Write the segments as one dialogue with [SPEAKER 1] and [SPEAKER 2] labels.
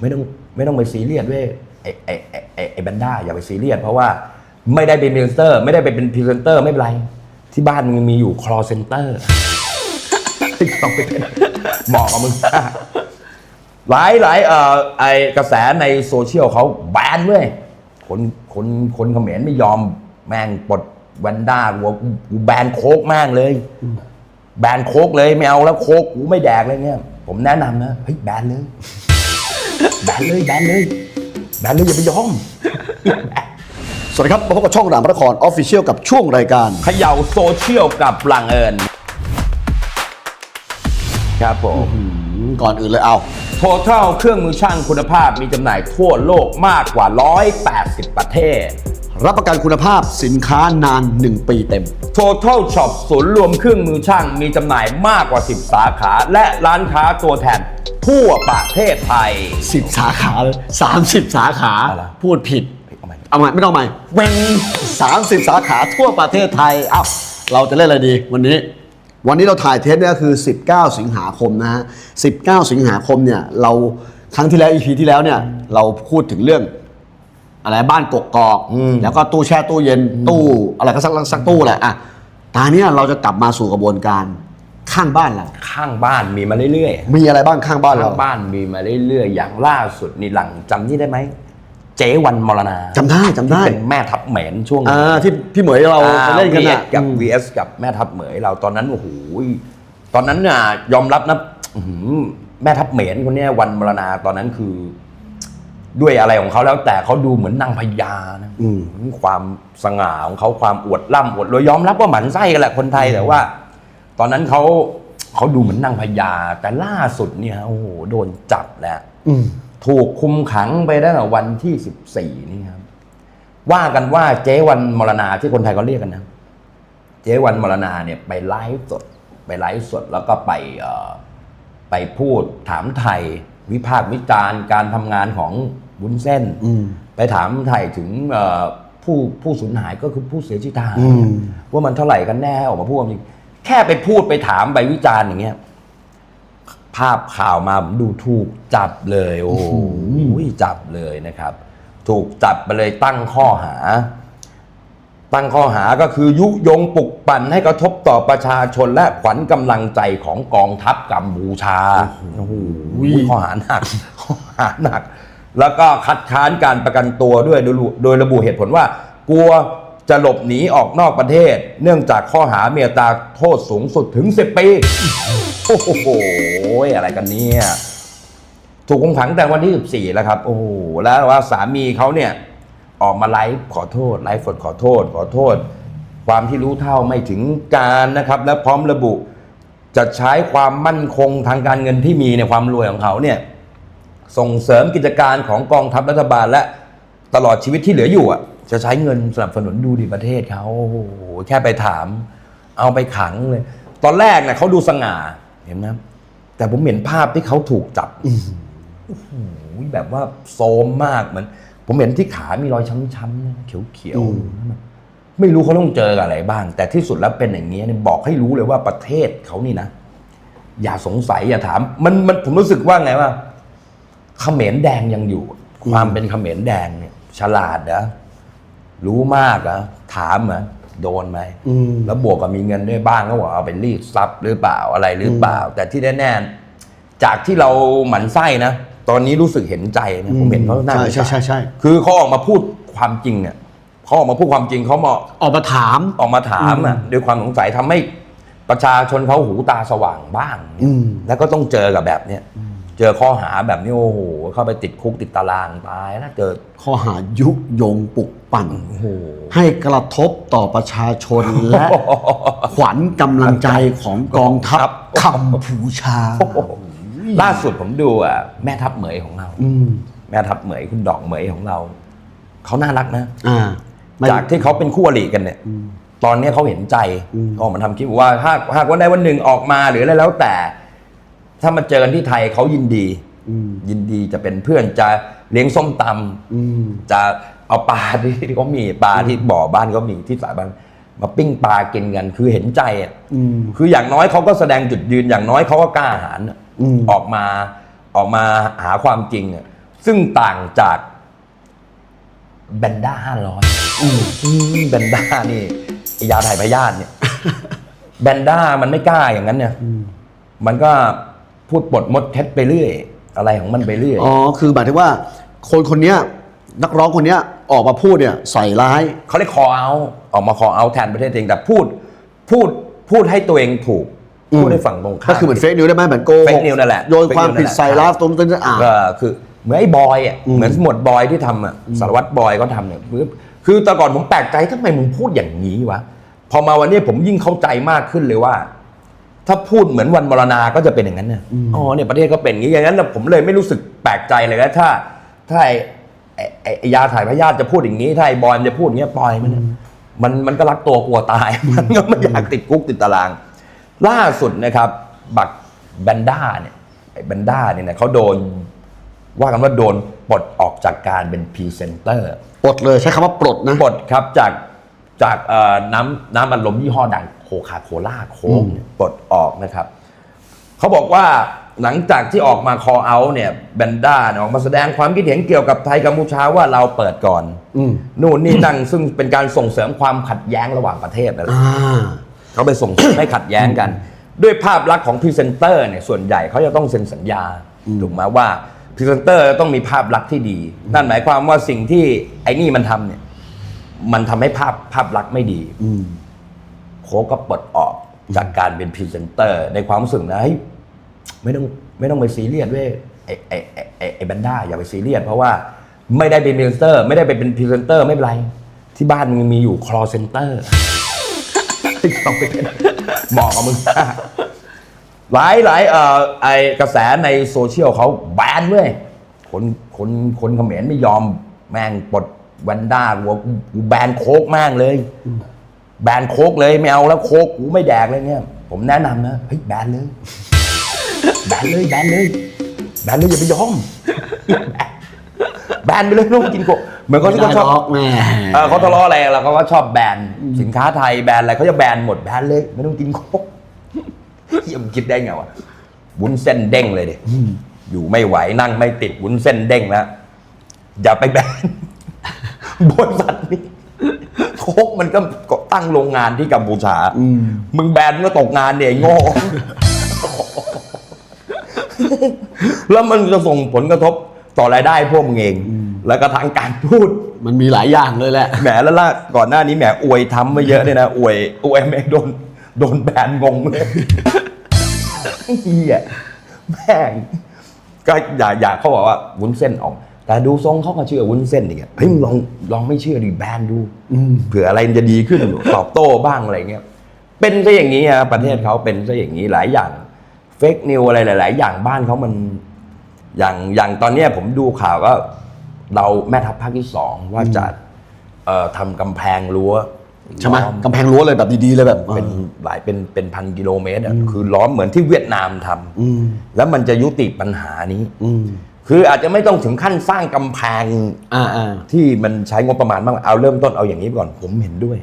[SPEAKER 1] ไม่ต้องไม่ต้องไปซีเรียสเว้ยไอ้ไอ้ไอ้ไอ้ไอ้แบนด้าอย่าไปซีเรียสเพราะว่าไม่ได้เป็นพรีเซนเตอร์ ไม่ได้ไปเป็นพรีเซนเตอร์ไม่เป็นไร ที่บ้านมึงมีอยู่คลอเซนเตอร์ต้องไปเป็นเหมาะกับมึงหลายหลายเอ่อไอกระแสในโซเชียลเขาแบนเว้ยคนคนคนเขมรไม่ยอมแม่งปลดแวนด้ากูว่ากูแบนโคกแม่งเลย แบนโคกเลยไม่เอาแล้วโคกกูไม่แดกเลยเนี่ย ผมแนะนำนะเฮ้ยแบนเลย แบนเลยแบนเลยแบนเลยอย่าไปยอม
[SPEAKER 2] สวัสดีครับมาพบกับช่องรามพระครออฟฟิเชียลกับช่วงรายการ
[SPEAKER 1] เขย่าโซเชียลกับหลังเอิญครับผม
[SPEAKER 2] ก่อนอื่นเลยเอา
[SPEAKER 1] โทเท l เครื่องมือช่างคุณภาพมีจำหน่ายทั่วโลกมากกว่า 180 ประเทศ
[SPEAKER 2] รับประกันคุณภาพสินค้านาน 1 ปีเต็ม
[SPEAKER 1] Total Shop ศูนย์รวมเครื่องมือช่างมีจำหน่ายมากกว่า 10 สาขา และร้านค้าตัวแทนทั่วประเทศไทย
[SPEAKER 2] 10 สาขาเลย30 สาขา
[SPEAKER 1] อะไร
[SPEAKER 2] พูดผิด
[SPEAKER 1] เฮ้ยเอาใหม่
[SPEAKER 2] เอาใหม่ไม่ต้องเอาใหม่
[SPEAKER 1] เว้ง
[SPEAKER 2] 30 สาขาทั่วประเทศไทย เอ้า เราจะเล่นอะไรดีวันนี้ วันนี้เราถ่ายเทปเนี่ยคือ 19 สิงหาคมนะฮะ 19 สิงหาคมเนี่ยเราครั้งที่แล้ว EP ที่แล้วเนี่ยเราพูดถึงเรื่อง อะไรบ้านกกอก
[SPEAKER 1] อืม
[SPEAKER 2] แล้วก็ตู้แช่ตู้เย็นตู้อะไรก็สักสักตู้แหละอะตอนนี้ยเราจะกลับมาสู่กระบวนการข้างบ้านเรา
[SPEAKER 1] ข้างบ้านมีมาเรื่อย
[SPEAKER 2] มีอะไรบ้างข้างบ้าน
[SPEAKER 1] ๆ
[SPEAKER 2] เรา
[SPEAKER 1] ข้างบ้านมีมาเรื่อยๆอย่างล่าสุดนี่หลังจำนี่ได้ไหมเจ๊วันมรณา
[SPEAKER 2] จำได้จำได้
[SPEAKER 1] เป็นแม่ทัพเหมนช่วง
[SPEAKER 2] อ่าที่พี่เหมยเราไปเล่นกัน
[SPEAKER 1] อ่า
[SPEAKER 2] อะ
[SPEAKER 1] VS กับ VS กับแม่ทัพเหมยเราตอนนั้นโอ้โหตอนนั้นน่ะยอมรับนะอื้อหือแม่ทัพเหมนคนเนี้ยวันมรณาตอนนั้นคือ ด้วยอะไรของเขาแล้วแต่เขาดูเหมือนนางพญานะ
[SPEAKER 2] อืม
[SPEAKER 1] ความสง่าของเขาความอวดร่ำอวดรวยยอมรับว่าหมันไส้กันแหละคนไทยแต่ว่า ตอนนั้นเขาเขาดูเหมือนนางพญาแต่ล่าสุดเนี่ยโอ้โหโดนจับแล้ว
[SPEAKER 2] อืม
[SPEAKER 1] ถูกคุมขังไปตั้งแต่วันที่สิบสี่นี่ครับ ว่ากันว่าเจ๊วันมรณาที่คนไทยเขาเรียกกันนะ เจ๊วันมรณาเนี่ยไปไลฟ์สด ไปไลฟ์สดแล้วก็ไปเอ่อไปพูดถามไทย วิพากษ์วิจารณ์การทำงานของบุญเส้น
[SPEAKER 2] อืม
[SPEAKER 1] ไปถามไทยถึงเอ่อผู้ผู้สูญหายก็คือผู้เสียชีวิตทหาร
[SPEAKER 2] อืม
[SPEAKER 1] ว่ามันเท่าไหร่กันแน่ออกมาพูดความจริงแค่ไปพูดไปถามไปวิจารณ์อย่างเงี้ยภาพข่าวมาผมดูถูกจับเลย โอ้โหจับเลยนะครับ ถูกจับไปเลยตั้งข้อหา ตั้งข้อหาก็คือยุยงปลุกปั่นให้กระทบต่อประชาชนและขวัญกำลังใจของกองทัพกัมพูชาโอ้โหข้อหาหนักข้อหาหนัก แล้วก็คัดค้านการประกันตัวด้วยโดยโดยระบุเหตุผลว่า กลัวจะหลบหนีออกนอกประเทศ เนื่องจากข้อหาเมียตราโทษสูงสุดถึง 10 ปี โอ้โห อะไรกันเนี่ย ถูกคุมขังแต่วันที่ 14 แล้วครับ โอ้โห แล้วว่าสามีเขาเนี่ย ออกมาไลฟ์ขอโทษไลฟ์สดขอโทษ ขอโทษ ความที่รู้เท่าไม่ถึงการนะครับ และพร้อมระบุจะใช้ความมั่นคงทางการเงินที่มีในความรวยของเขาเนี่ยส่งเสริมกิจการของกองทัพรัฐบาลและตลอดชีวิตที่เหลืออยู่อะ จะใช้เงินสนับสนุนดูดีประเทศเขาโอ้โหแค่ไปถาม เอาไปขังเลย ตอนแรกเนี่ยเขาดูสง่าเห็นไหมแต่ผมเห็นภาพที่เขาถูกจับโอ้โหแบบว่าโซมมากเหมือน ผมเห็นที่ขามีรอยช้ำๆนะเขียว
[SPEAKER 2] อืม
[SPEAKER 1] ๆไม่รู้เขาต้องเจอกับอะไรบ้าง แต่ที่สุดแล้วเป็นอย่างนี้ยเนี่ยบอกให้รู้เลยว่าประเทศเขานี่นะ อย่าสงสัยอย่าถาม มันมันผมรู้สึกว่าไงว่าเขมรแดงยังอยู่ ความเป็นเขมรแดงเนี่ย ฉลาดนะรู้มากนะถามเหรอโดนไหม
[SPEAKER 2] อืม
[SPEAKER 1] แล้วบวกกับมีเงินด้วยบ้างก็บอกเอาไปรีดทรัพย์หรือเปล่าอะไรหรือเปล่า แต่ที่แน่ๆจากที่เราหมั่นไส้นะ ตอนนี้รู้สึกเห็นใจนะผมเห็นเขาหน้า
[SPEAKER 2] ใช่ใช่ใช่ใช่
[SPEAKER 1] คือเขาออกมาพูดความจริงเนี่ยเขาออกมาพูดความจริงเขามา
[SPEAKER 2] ออกมาถาม
[SPEAKER 1] ออกมาถามอะด้วยความสงสัยทำให้ประชาชนเขาหูตาสว่างบ้างเนี่ย
[SPEAKER 2] อืม
[SPEAKER 1] แล้วก็ต้องเจอกับแบบเนี้ยเจอข้อหาแบบนี้โอ้โหเข้าไปติดคุกติดตารางตายนะเจอ
[SPEAKER 2] ข้อหายุยงปลุกปั่น
[SPEAKER 1] โอ้โห
[SPEAKER 2] ให้กระทบต่อประชาชนและขวัญกำลังใจของกองทัพกัมพูชา
[SPEAKER 1] ล่าสุดผมดูอะแม่ทัพเหมยของเรา
[SPEAKER 2] อืม
[SPEAKER 1] แม่ทัพเหมยคุณดอกเหมยของเรา เขาน่ารักนะ
[SPEAKER 2] อ่าไม่
[SPEAKER 1] จากที่เขาเป็นคู่อริกันเนี่ยตอนนี้เขาเห็นใจ
[SPEAKER 2] อืม
[SPEAKER 1] ออกมาทำคลิปว่าหากหากวันใดวันหนึ่งออกมาหรืออะไรแล้วแต่ ถ้ามาเจอกันที่ไทยเขายินดี
[SPEAKER 2] อืม
[SPEAKER 1] ยินดีจะเป็นเพื่อนจะเลี้ยงส้มตำ
[SPEAKER 2] อืม
[SPEAKER 1] จะเอาปลาที่ที่เขามีปลาที่บ่อบ้านเขามีที่สายบ้านมาปิ้งปลากินกันคือเห็นใจอะ
[SPEAKER 2] อืม
[SPEAKER 1] คืออย่างน้อยเขาก็แสดงจุดยืนอย่างน้อยเขาก็กล้าหาญอะ
[SPEAKER 2] อืม
[SPEAKER 1] ออกมาออกมาหาความจริงอะซึ่งต่างจากแบนด้าห้าร้อยแบนด้านี่ไอ้ยาถ่ายพยาธิเนี่ยแบนด้ามันไม่กล้าอย่างนั้นเนี่ยมันก็พูดบทมดเท็จไปเรื่อย อะไรของมันไปเรื่อย
[SPEAKER 2] อ๋อ คือหมายถึงว่า คนคนเนี้ยนักร้องคนเนี้ยออกมาพูดเนี่ยใส่ร้าย
[SPEAKER 1] เขาเรียกคอเอา ออกมาคอเอาแทนประเทศเองแต่พูดพูดพูดให้ตัวเองถูก พูดให้ฝั่งตรงข้าม
[SPEAKER 2] ก็คือเหมือนเฟกนิวได้ไหมเหมือนโกหก
[SPEAKER 1] fake news นั่นแหละ
[SPEAKER 2] โยนความ
[SPEAKER 1] fake news
[SPEAKER 2] ผิดใส่
[SPEAKER 1] นั่นแหละ
[SPEAKER 2] ร้ายตรงนั้นอ่า
[SPEAKER 1] ก็คือเหมือนไอ้บอยอะเหมือนหมวดบอยที่ทำอะสารวัตรบอยก็ทำเนี่ยคือคือแต่ก่อนผมแปลกใจทำไมมึงพูดอย่างนี้วะพอมาวันนี้ผมยิ่งเข้าใจมากขึ้นเลยว่า ถ้าพูดเหมือนวันมรณาก็จะเป็นอย่างนั้นเนี่ยอ๋อเนี่ยประเทศก็เป็นอย่างนี้อย่างนั้นน่ะผมเลยไม่รู้สึกแปลกใจเลยนะถ้าถ้าไอ้ไอ้ไอ้ไอ้ยาถ่ายพยาธิจะพูดอย่างนี้ถ้าไอ้บอยมันจะพูดอย่างเงี้ยปล่อยมันนะมันมันก็รักตัวกลัวตาย มันก็ไม่อยากติดคุกติดตาราง ล่าสุดนะครับบักแบนด้าเนี่ยไอ้แบนด้าเนี่ยนะเขาโดนว่ากันว่าโดนปลดออกจากการเป็นพรีเซนเตอร์
[SPEAKER 2] ปลดเลยใช้คำว่าปลดนะ
[SPEAKER 1] ปลดครับจากจากเอ่อน้ำน้ำอัดลมยี่ห้อดังโคคาโคล่าโค้กเนี่ยปลดออกนะครับ เขาบอกว่าหลังจากที่ออกมาคอเอาเนี่ยแบนด้าเนี่ยออกมาแสดงความคิดเห็นเกี่ยวกับไทยกัมพูชาว่าเราเปิดก่อน
[SPEAKER 2] อืม
[SPEAKER 1] นู่นนี่นั่งซึ่งเป็นการส่งเสริมความขัดแย้งระหว่างประเทศนั่นแหละ
[SPEAKER 2] อ่า
[SPEAKER 1] เขาไปส่งให้ขัดแย้งกัน ด้วยภาพลักษณ์ของพรีเซนเตอร์เนี่ยส่วนใหญ่เขาจะต้องเซ็นสัญญาถูกไหมว่าพรีเซนเตอร์ต้องมีภาพลักษณ์ที่ดี นั่นหมายความว่าสิ่งที่ไอ้นี่มันทำเนี่ย มันทำให้ภาพภาพลักษณ์ไม่ดี
[SPEAKER 2] อืม
[SPEAKER 1] โค้กก็ปลดออกจากการเป็นพรีเซนเตอร์ ในความรู้สึกนะเฮ้ยไม่ต้องไม่ต้องไปซีเรียสเว้ยไอ้ไอ้ไอ้ไอ้ไอ้แบนด้าอย่าไปซีเรียสเพราะว่าไม่ได้เป็นพรีเซนเตอร์ ไม่ได้ไปเป็นพรีเซนเตอร์ไม่เป็นไร ที่บ้านมึงมีอยู่คลอเซนเตอร์ ต้องไปเหมาะกับมึงมากหลายหลายเอ่อไอกระแสในโซเชียลเขาแบนเว้ยคนคนคนเขมรไม่ยอมแม่งปลดแวนด้ากูว่ากูแบนโคกแม่งเลย แบนโคกเลยไม่เอาแล้วโคกกูไม่แดกเลยเนี่ย ผมแนะนำนะเฮ้ยแบนเลย แบนเลยแบนเลยแบนเลยอย่าไปยอม แบนไปเลยไม่ต้องกินโคกเหมือนเขาที่เขาชอบ
[SPEAKER 2] ไม่ได้หรอกแม่
[SPEAKER 1] เออเขาทะเลาะอะไรแล้วเขาก็ชอบแบนสินค้าไทยแบนอะไรเขาจะแบนหมดแบนเลย ไม่ต้องกินโคกเหี้ยมงคิดได้ไงวะวุ้นเส้นเด้งเลยดิอยู่ไม่ไหวนั่งไม่ติดวุ้นเส้นเด้งแล้วอย่าไปแบนบริษัทนี้โคกมันก็ตั้งโรงงานที่กัมพูชา
[SPEAKER 2] อืม
[SPEAKER 1] มึงแบนมึงก็ตกงานเนี่ยไอ้โง่แล้วมันจะส่งผลกระทบต่อรายได้พวกมึงเอง แล้วก็ทางการทูต
[SPEAKER 2] มันมีหลายอย่างเลยแหละ
[SPEAKER 1] แหมแล้วล่ะก่อนหน้านี้แหมอวยทำมาเยอะเลยนะอวยอวยแม่งโดนโดนแบนงงเลยเฮียแม่งก็อย่าอย่าเขาบอกว่าวุ้นเส้นออก แต่ดูทรงเขาก็เชื่อวุ้นเส้นอีกอะเฮ้ยมึงลองลองไม่เชื่อดิแบนดูเผื่ออะไรมันจะดีขึ้นตอบโต้บ้างอะไรเงี้ยเป็นซะอย่างนี้อะประเทศเขาเป็นซะอย่างนี้หลายอย่างเฟกนิวอะไรหลาย ๆ อย่างบ้านเขามันอย่างอย่างตอนเนี้ยผมดูข่าวก็ เราแม่ทัพภาคที่สองว่าจะเอ่อทำกำแพงรั้ว
[SPEAKER 2] ใช่ไหม
[SPEAKER 1] ล้อ
[SPEAKER 2] กำแพงรั้วเลยแบบดีๆเลยแบบ
[SPEAKER 1] เป็นหลายเป็นเป็นพันกิโลเมตรอะคือล้อมเหมือนที่เวียดนามทำ
[SPEAKER 2] อืม
[SPEAKER 1] แล้วมันจะยุติปัญหานี้
[SPEAKER 2] อืม
[SPEAKER 1] คืออาจจะไม่ต้องถึงขั้นสร้างกำแพง
[SPEAKER 2] อ่าอ่า
[SPEAKER 1] ที่มันใช้งบประมาณมากเอาเริ่มต้นเอาอย่างนี้ไปก่อนผมเห็นด้วย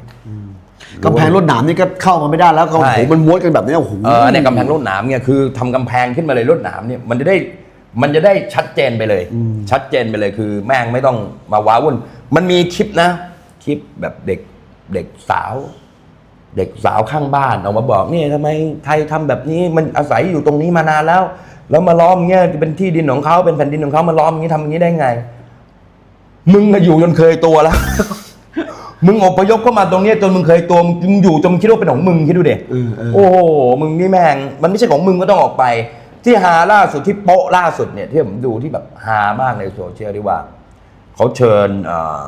[SPEAKER 2] กำแพงรวดหนามนี่ก็เข้ามาไม่ได้แล้วเขา
[SPEAKER 1] ใช่
[SPEAKER 2] โอ้โหมันม้วนกันแบบนี้โอ้โห
[SPEAKER 1] เออในกำแพงรวดหนามเนี่ยคือทำกำแพงขึ้นมาเลยรวดหนามเนี่ยมันจะได้ มันจะได้ชัดเจนไปเลย ชัดเจนไปเลยคือ แม่งไม่ต้องมาว้าวุ่น มันมีคลิปนะ คลิปแบบเด็กเด็กสาว เด็กสาวข้างบ้านออกมาบอกเนี่ยทำไมไทยทำแบบนี้มันอาศัยอยู่ตรงนี้มานานแล้ว แล้วมาล้อมเงี้ยเป็นที่ดินของเขาเป็นแผ่นดินของเขามาล้อมอย่างนี้ทำอย่างนี้ได้ไง มึงอะอยู่จนเคยตัวแล้วมึงอพยพเข้ามาตรงเนี้ยจนมึงเคยตัวมึงอยู่จนมึงคิดว่าเป็นของมึงคิดดูเด็
[SPEAKER 2] เออเออ
[SPEAKER 1] โอ้โหมึงนี่แม่ง มันไม่ใช่ของมึงก็ต้องออกไป ที่หาล่าสุดที่โป๊ะล่าสุดเนี่ยที่ผมดูที่แบบหามากในโซเชียลที่ว่าเขาเชิญเอ่อ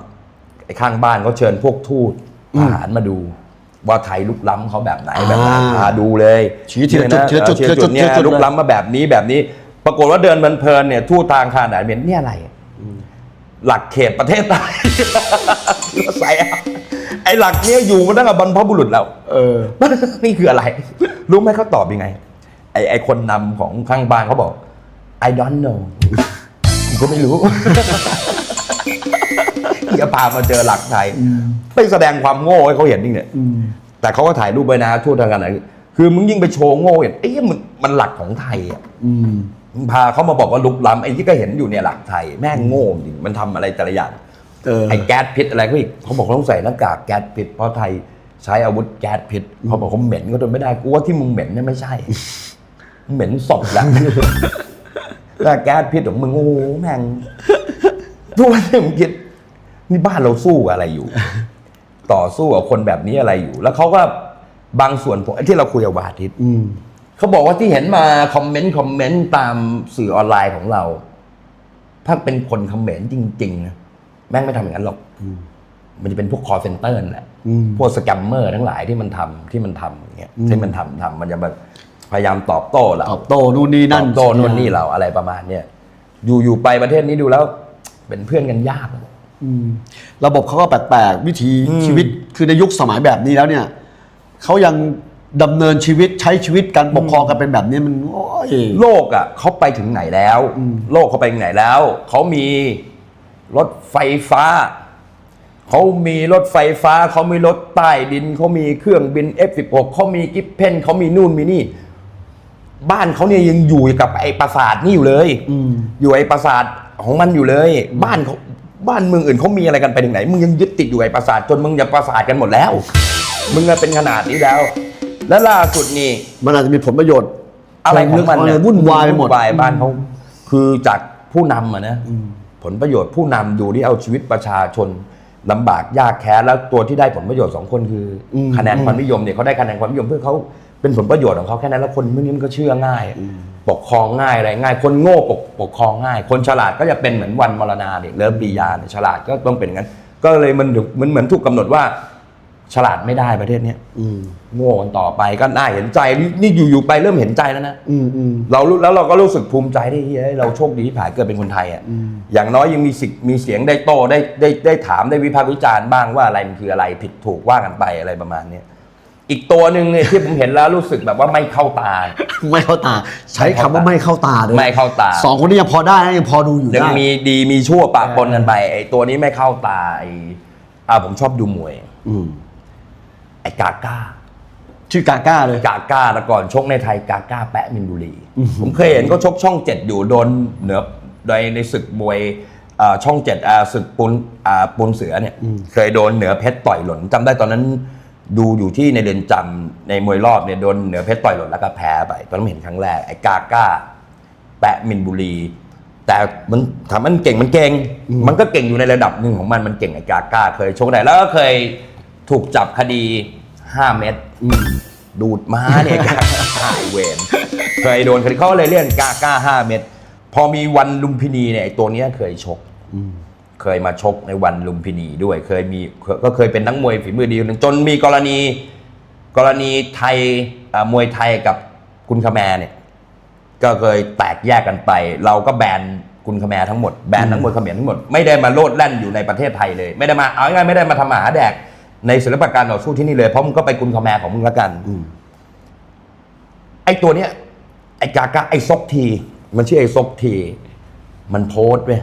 [SPEAKER 1] ไอ้ข้างบ้านเขาเชิญพวกทูตทหารมาดู ว่าไทยลุกล้ำเขาแบบไหนแบบไหน
[SPEAKER 2] อ่า
[SPEAKER 1] พาดูเลย
[SPEAKER 2] ชี้ทีละจุด
[SPEAKER 1] เนี่ยนะ
[SPEAKER 2] ทีละจุด
[SPEAKER 1] เออทีละจุดเนี่ย
[SPEAKER 2] ทีละจุด
[SPEAKER 1] ลุกล้ำมาแบบนี้แบบนี้ ปรากฏว่าเดินเพลินๆเนี่ยทูตทางขนาดเนี่ยเนี่ยอะไรหลักเขตประเทศไทยที่ว่าใส่อะไอ้หลักเนี้ยอยู่มาตั้งแต่บรรพบุรุษแล้ว
[SPEAKER 2] เออ
[SPEAKER 1] นี่คืออะไร รู้ไหมเขาตอบยังไงไอ้ไอ้คนนำของข้างบ้านเขาบอก I don't know กูก็ไม่รู้อย่าพามาเจอหลักไทยไปแสดงความโง่ให้เขาเห็นนี่เนี่ย
[SPEAKER 2] อืม
[SPEAKER 1] แต่เขาก็ถ่ายรูปไว้นะทั่วทางกันไหนคือมึงยิ่งไปโชว์โง่เห็นเอ้ยมันมันหลักของไทยอะ
[SPEAKER 2] อืม
[SPEAKER 1] มึงพาเขามาบอกว่าลุกล้ำไอ้ที่ก็เห็นอยู่เนี่ยหลักไทย แม่งโง่จริงมันทำอะไรแต่ละอย่าง
[SPEAKER 2] เออ
[SPEAKER 1] ไอ้แก๊สพิษอะไรก็อีกเขาบอกต้องใส่หน้ากากแก๊สพิษเพราะไทยใช้อาวุธแก๊สพิษเขาบอกเขาเหม็นก็ทนไม่ได้กูว่าที่มึงเหม็นเนี่ยไม่ใช่มึง เหม็นศพละแต่แก๊สพิษของมึงโอ้โหแม่งทุกวันนี้ผมคิดนี่บ้านเราสู้กับอะไรอยู่ ต่อสู้กับคนแบบนี้อะไรอยู่ แล้วเขาก็บางส่วนผมไอ้ที่เราคุยกับวาทิต
[SPEAKER 2] อืม
[SPEAKER 1] เขาบอกว่าที่เห็นมาคอมเมนต์คอมเมนต์ตามสื่อออนไลน์ของเรา ถ้าเป็นคนคอมเมนต์จริงๆนะแม่งไม่ทำอย่างนั้นหรอกมันจะเป็นพวกคอเซนเตอร์นั่นแหละ
[SPEAKER 2] อืม
[SPEAKER 1] พวกสแกมเมอร์ทั้งหลายที่มันทำที่มันทำอย่างเงี้ยที่มันทำทำมันจะมา พยายามตอบโต้เรา
[SPEAKER 2] ตอบโต้นู่นนี่
[SPEAKER 1] ต
[SPEAKER 2] นั่
[SPEAKER 1] อนบโต้นู่นนี่เราอะไรประมาณเนี้ยอยู่อยู่ไปประเทศนี้ดูแล้ว เป็นเพื่อนกันยาก
[SPEAKER 2] อืมระบบเขาก็แปลกๆวิธี
[SPEAKER 1] อืม
[SPEAKER 2] ชีวิตคือในยุคสมัยแบบนี้แล้วเนี่ยเขายังดำเนินชีวิตใช้ชีวิตการปกครองกันเป็นแบบนี้มันโอ้ย
[SPEAKER 1] โลกอะเขาไปถึงไหนแล้ว
[SPEAKER 2] อืม
[SPEAKER 1] โลกเขาไปถึงไหนแล้วเขามีรถไฟฟ้าเขามีรถไฟฟ้าเขามีรถใต้ดินเขามีเครื่องบิน F16 เขามีกิฟเพนเขามีนู่นมีนี่ บ้านเขาเนี่ยยังอยู่กับไอ้ปราสาทนี่อยู่เลย
[SPEAKER 2] อืม
[SPEAKER 1] อยู่ไอ้ปราสาทของมันอยู่เลย บ้านเขาบ้านเมืองอื่นเขามีอะไรกันไปถึงไหนมึงยังยึดติดอยู่ไอ้ปราสาทจนมึงจะปราสาทกันหมดแล้ว มึงอะเป็นขนาดนี้แล้ว และล่าสุดนี่
[SPEAKER 2] มันอาจจะมีผลประโยชน์
[SPEAKER 1] อะไรของมัน
[SPEAKER 2] เชิลึกวุ่นวายไปหมด
[SPEAKER 1] วุ่นวายบ้านเขาคือจากผู้นำอะนะผลประโยชน์ผู้นำดูที่เอาชีวิตประชาชนลำบากยากแค้นแล้วตัวที่ได้ผลประโยชน์สองคนคืออ
[SPEAKER 2] ม
[SPEAKER 1] คะแนนความนิยมเนี่ยเขาได้คะแนนความนิยมเพื่อเขา เป็นผลประโยชน์ของเขาแค่นั้นแล้วคนพวกนี้มันก็เชื่อง่าย ปกครองง่ายอะไรง่าย คนโง่ปกปกครองง่าย คนฉลาดก็จะเป็นเหมือนวันมรณาเนี่ยเลิฟปียาเนี่ยฉลาดก็ต้องเป็นอย่างนั้น ก็เลยมันถึงมันเหมือนถูกกำหนดว่า ฉลาดไม่ได้ประเทศเนี้ย
[SPEAKER 2] อืม
[SPEAKER 1] โง่กันต่อไปก็น่าเห็นใจนี่นี่อยู่ๆไปเริ่มเห็นใจแล้วนะ
[SPEAKER 2] อืมอืม
[SPEAKER 1] เรารู้แล้วเราก็รู้สึกภูมิใจที่เฮ้ยเราโชคดีที่ผ่านเกิดเป็นคนไทยอะอย่างน้อยยังมีสิทธิ์มีเสียงได้โต้ได้ได้ได้ถามได้วิพากษ์วิจารณ์บ้างว่าอะไรมันคืออะไรผิดถูกว่ากันไปอะไรประมาณเนี้ย อีกตัวหนึ่งเนี่ยที่ผมเห็นแล้วรู้สึกแบบว่าไม่เข้าตา
[SPEAKER 2] ไม่เข้าตา ใช้คำว่าไม่เข้าตาเลย
[SPEAKER 1] ไม่เข้าตา
[SPEAKER 2] สองคนนี้ยังพอได้นะยังพอดูอยู่
[SPEAKER 1] ยัง
[SPEAKER 2] ได้
[SPEAKER 1] มีดีมีชั่วปะปนกันไปไอ้ตัวนี้ไม่เข้าตาไอ้อ่าผมชอบดูมวย
[SPEAKER 2] อืม
[SPEAKER 1] ไอ้กาก้า
[SPEAKER 2] ชื่อกาก้าเลย
[SPEAKER 1] กาก้าแต่ก่อนชกในไทยกาก้าแปะมินบุรีผมเคยเห็นเขาชกช่องเจ็ดอยู่โดนเหนือโดยในศึกมวยเอ่อช่องเจ็ดอ่าศึกปุนอ่าปุนเสือเนี่ยเคยโดนเหนือเพชรต่อยหล่นจำได้ตอนนั้น ดูอยู่ที่ในเรือนจำในมวยรอบเนี่ยโดนเหนือเพชรต่อยหล่นแล้วก็แพ้ไปตอนนั้นเห็นครั้งแรกไอ้กาก้า แปะมินบุรี แต่มันถามมันเก่งมันเก่ง มันก็เก่งอยู่ในระดับหนึ่งของมันมันเก่งไอ้กาก้า เคยชกได้แล้วก็เคยถูกจับคดี 5 เม็ดดูดม้าเนี่ยกาก้าไอ้เวนเคยโดนคดีเขาเลยเรียกกาก้า 5 เม็ดพอมีวันลุมพินีเนี่ยไอ้ตัวเนี้ยเคยชก เคยมาชกในวันลุมพินีด้วย เคยมีก็เคยเป็นนักมวยฝีมือดีคนหนึ่งจนมีกรณี กรณีไทยอ่ามวยไทยกับคุณคาแมร์เนี่ยก็เคยแตกแยกกันไป เราก็แบนคุณคาแมร์ทั้งหมดแบนทั้งหมดเขมรทั้งหมดไม่ได้มาโลดแล่นอยู่ในประเทศไทยเลย ไม่ได้มาเอาง่ายๆไม่ได้มาทำหมาหาแดก ในศิลปะการต่อสู้ที่นี่เลยเพราะมึงก็ไปคุณคาแมร์ของมึงละกัน
[SPEAKER 2] อืม
[SPEAKER 1] ไอ้ตัวเนี้ยไอ้กากาไอ้ซกที มันชื่อไอ้ซกที มันโพสต์เว้ย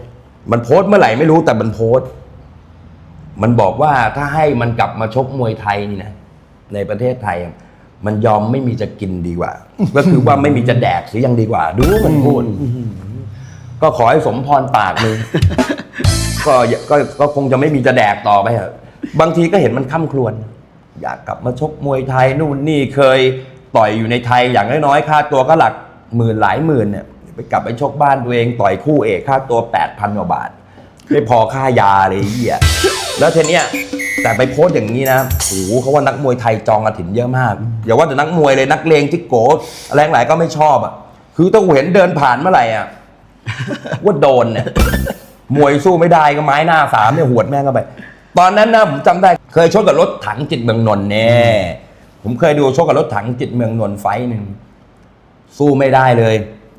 [SPEAKER 1] มันโพสต์เมื่อไหร่ไม่รู้แต่มันโพสต์ มันบอกว่าถ้าให้มันกลับมาชกมวยไทยนี่นะในประเทศไทย มันยอมไม่มีจะกินดีกว่า ก็คือว่าไม่มีจะแดกเสียยังดีกว่า ดูมันพูดก็ขอให้สมพรปากมึงก็ก็ก็คงจะไม่มีจะแดกต่อไปเถอะบางทีก็เห็นมันข้ามครวญอยากกลับมาชกมวยไทยนู่นนี่เคยต่อยอยู่ในไทยอย่างน้อยๆค่าตัวก็หลักหมื่นหลายหมื่นเนี่ย ไปกลับไปชกบ้านตัวเองต่อยคู่เอกค่าตัวแปดพันกว่าบาท ไม่พอค่ายาเลยเหี้ยแล้วทีเนี้ยแต่ไปโพสต์อย่างนี้นะโอ้โหเขาว่านักมวยไทยจองกระถินเยอะมาก อย่าว่าแต่นักมวยเลยนักเลงจิกโกอะไรงหลายก็ไม่ชอบอะ คือถ้ากูเห็นเดินผ่านเมื่อไหร่อะว่าโดนเนี่ยมวยสู้ไม่ได้ก็ไม้หน้าสามเนี่ยหวดแม่งเข้าไป ตอนนั้นนะผมจำได้ เคยชกกับรถถังจิตเมืองนนท์เนี่ย ผมเคยดูชกกับรถถังจิตเมืองนนท์ไฟท์หนึ่งสู้ไม่ได้เลย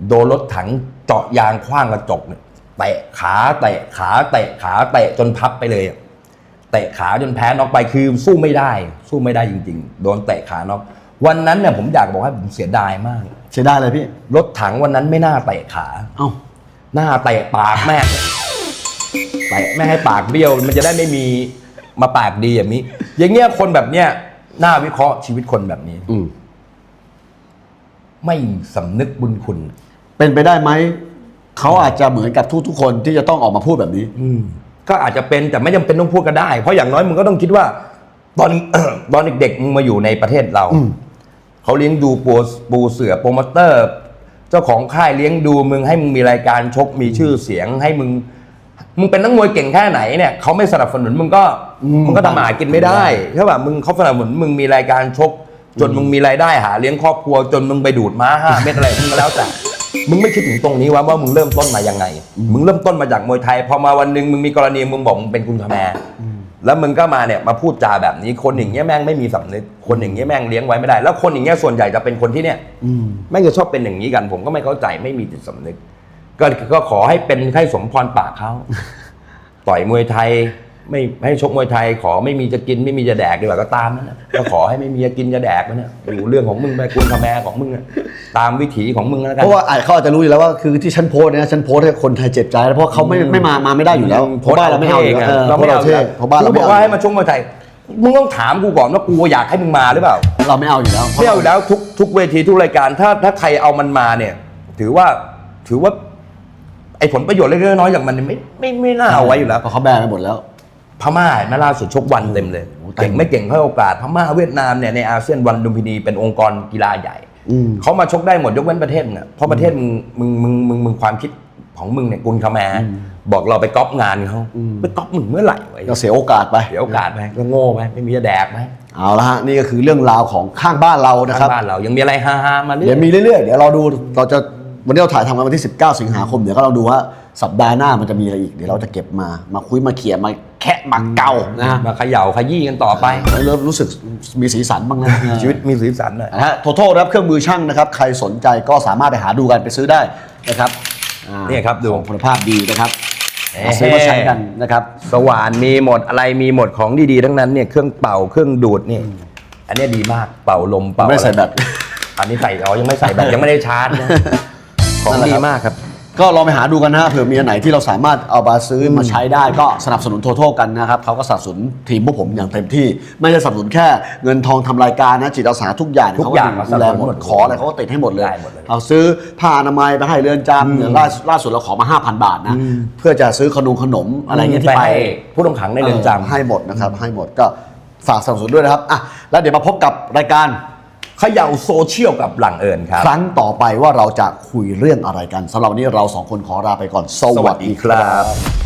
[SPEAKER 1] โดนรถถังเจาะยางคว้างกระจกเนี่ยเตะขาเตะขาเตะขาเตะจนพับไปเลยอะเตะขาจนแพ้น็อกไปคือสู้ไม่ได้ สู้ไม่ได้จริง ๆ โดนเตะขาน็อกวันนั้นเนี่ยผมอยากบอกว่าผมเสียดายมาก
[SPEAKER 2] ใช้ได้เลยพี่
[SPEAKER 1] รถถังวันนั้นไม่น่าเตะขา
[SPEAKER 2] เอ้า
[SPEAKER 1] หน้าเตะปากแม่งเตะแม่งให้ปากเบี้ยว มันจะได้ไม่มีมาปากดีอย่างนี้ อย่างเงี้ยคนแบบเนี้ยน่าวิเคราะห์ชีวิตคนแบบนี้
[SPEAKER 2] อืม
[SPEAKER 1] ไม่สำนึกบุญคุณ
[SPEAKER 2] อ เป็นไปได้ไหม เขาอาจจะเหมือนกับทุกๆคนที่จะต้องออกมาพูดแบบนี้
[SPEAKER 1] อืมก็อาจจะเป็นแต่ไม่จำเป็นต้องพูดก็ได้ เพราะอย่างน้อยมึงก็ต้องคิดว่า ตอน ตอนเด็กๆมึงมาอยู่ในประเทศเรา
[SPEAKER 2] อืม
[SPEAKER 1] เขาเลี้ยงดูปูปูเสือโปรโมเตอร์ เจ้าของค่ายเลี้ยงดูมึงให้มึงมีรายการชกมีชื่อเสียงให้มึง มึงเป็นนักมวยเก่งแค่ไหนเนี่ยเขาไม่สนับสนุนมึงก็
[SPEAKER 2] อืม
[SPEAKER 1] มึงก็ทำมาหากินไม่ได้ใช่ป่ะมึงเขาสนับสนุนมึงมีรายการชก จนมึงมีรายได้หาเลี้ยงครอบครัวจนมึงไปดูดม้าห้าเม็ดอะไรมึงก็แล้วแต่ มึงไม่คิดถึงตรงนี้ว่าว่ามึงเริ่มต้นมายังไง มึงเริ่มต้นมาจากมวยไทย พอมาวันหนึ่งมึงมีกรณีมึงบอกมึงเป็นคุณคาแมร์แล้วมึงก็มาเนี่ยมาพูดจาแบบนี้คนอย่างเงี้ยแม่งไม่มีสำนึกคนอย่างเงี้ยแม่งเลี้ยงไว้ไม่ได้ แล้วคนอย่างเงี้ยส่วนใหญ่จะเป็นคนที่เนี่ย
[SPEAKER 2] อืม
[SPEAKER 1] แม่งจะชอบเป็นอย่างนี้กัน ผมก็ไม่เข้าใจไม่มีจิตสำนึก ก็ก็ขอให้เป็นให้สมพรปากเขาต่อยมวยไทย ไม่ให้ชกมวยไทยขอไม่มีจะกินไม่มีจะแดกดีกว่าก็ตามนั่นนะก็ขอให้ไม่มีจะกินจะแดกนะเนี่ยอยู่เรื่องของมึงไปคุณคาแมร์ของมึงอะตามวิถีของมึงแล้วกั
[SPEAKER 2] เพ
[SPEAKER 1] น
[SPEAKER 2] ราะว่าอาจเขาอาจจะรู้อยู่แล้วว่าคือที่ฉันโพสต์เนี่ยฉันโพสต์ให้คนไทยเจ็บใจแล้วเพราะเขาไม่ไม่มามาไม่ได้อยู่แล้วเพราะบ้านเราไม่เอาอยู่แล้วเออ
[SPEAKER 1] เรา
[SPEAKER 2] เพ
[SPEAKER 1] ไม่
[SPEAKER 2] ราะเรา
[SPEAKER 1] เอา
[SPEAKER 2] เท่เพราะบ้านเรา
[SPEAKER 1] บ
[SPEAKER 2] ไม่
[SPEAKER 1] อก
[SPEAKER 2] เอา
[SPEAKER 1] ว่าให้มาชกมวยไทยมึงต้องถามกูก่อนว่ากูอยากให้มึงมาหรือเปล่า
[SPEAKER 2] เราไม่เอาอยู่แล้ว
[SPEAKER 1] ไม่เอาอยู่แล้วทุกทุกเวทีทุกรายการถ้าถ้าใครเอามันมาเนี่ย ถือว่าถือว่าไอ้ผลประโยชน์เล็กๆน้อยๆอย่างมันไม่ไม่ไม่น่าเอาไว้อยู่แล้ว
[SPEAKER 2] เพราะเขาแบนไปหมดแล้ว
[SPEAKER 1] พม่าเห็นไหมาล่าสุดชกวันเต็มเลย
[SPEAKER 2] โอ้โห
[SPEAKER 1] เก่งไม่เก่งให้โอกาสพม่าเวียดนามเนี่ยในอาเซียนวันลุมพินีเป็นองค์กรกีฬาใหญ่
[SPEAKER 2] อืม
[SPEAKER 1] เขามาชกได้หมดยกเว้นประเทศมึงอะเพราะประเทศมึงมึงมึงมึงมึงความคิดของมึงเนี่ยกุลคาแมร์บอกเราไปก๊อปงานเขา
[SPEAKER 2] อืม
[SPEAKER 1] ไปก๊อปมึงเมื่อไหร่วะ
[SPEAKER 2] ก็เสียโอกาสไป
[SPEAKER 1] เดี๋ยวโอกาสไปก็โง่ไปไม่มีจะแดกไหม
[SPEAKER 2] เอาละฮะนี่ก็คือเรื่องราวของข้างบ้านเรานะครับ
[SPEAKER 1] ทางบ้านเรายังมีอะไรฮาๆมาเรื่
[SPEAKER 2] เดี๋
[SPEAKER 1] อย
[SPEAKER 2] วยมีเรื่อยๆเดี๋ยวเราดูเราจะวันนี้เราถ่ายทำกันวันที่ 19 สิงหาคมเดี๋ยวก็เราดูว่า สัปดาห์หน้ามันจะมีอะไรอีก เดี๋ยวเราจะเก็บมา มาคุยมาเขี่ยมาแคะมาเกานะฮะ
[SPEAKER 1] มาเขย่าขยี้กันต่อไป
[SPEAKER 2] เริ่มรู้สึกมีสีสันบ้างนะ
[SPEAKER 1] ชีวิตมีสีสันหน่อย
[SPEAKER 2] นะฮะโทโทรับเครื่องมือช่างนะครับ ใครสนใจก็สามารถไปหาดูกันไปซื้อได้นะครับอ่า
[SPEAKER 1] เนี่ยครับดู
[SPEAKER 2] ของคุณภาพดีนะครับ
[SPEAKER 1] เอ๊ะ
[SPEAKER 2] มาซื้อมาใช้กันนะครับ
[SPEAKER 1] สว่านมีหมดอะไรมีหมดของดีๆทั้งนั้นเนี่ยเครื่องเป่าเครื่องดูดนี่อันเนี้ยดีมากเป่าลมเป่า
[SPEAKER 2] ไม่ได้ใส่แบต
[SPEAKER 1] อันนี้ใส่อ๋อยังไม่ใส่แบตยังไม่ได้ชาร์จนะของ
[SPEAKER 2] นั่นแหละ
[SPEAKER 1] ดี
[SPEAKER 2] ครับ
[SPEAKER 1] มากครับ
[SPEAKER 2] ก็ลองไปหาดูกันนะฮะเผื่อมีอันไหนที่เราสามารถเอามาซื้อมาใช้ได้ก็สนับสนุนโทโทกันนะครับเขาก็สนับสนุนทีมพวกผมอย่างเต็มที่ ไม่ใช่สนับสนุนแค่เงินทองทำรายการนะจิตอาสาทุกอย่าง
[SPEAKER 1] ทุกอย่าง
[SPEAKER 2] เขดูแลหม
[SPEAKER 1] สนับสนุนหม
[SPEAKER 2] ด
[SPEAKER 1] ด
[SPEAKER 2] ขออะไรเขาก็ติดให้หมดเลย
[SPEAKER 1] ได้หมดเลย
[SPEAKER 2] เอาซื้อผ้าอนามัยไปให้เรือนจำเนี่ยล่าล่าสุดเราขอมา 5,000 บาทนะเพื่อจะซื้อขนมขนมอะไรเงี้ยที่ไป
[SPEAKER 1] ให้ผู้ต้องขังในเรือนจำ
[SPEAKER 2] ให้หมดนะครับให้หมดก็ฝากสนับสนุนด้วยนะครับอะแล้วเดี๋ยวมาพบกับรายการ
[SPEAKER 1] เขย่าโซเชียลกับหลังเอิญครับ
[SPEAKER 2] ครั้งต่อไปว่าเราจะคุยเรื่องอะไรกันสำหรับวันนี้เราสองคนขอลาไปก่อน สวัสดีครับ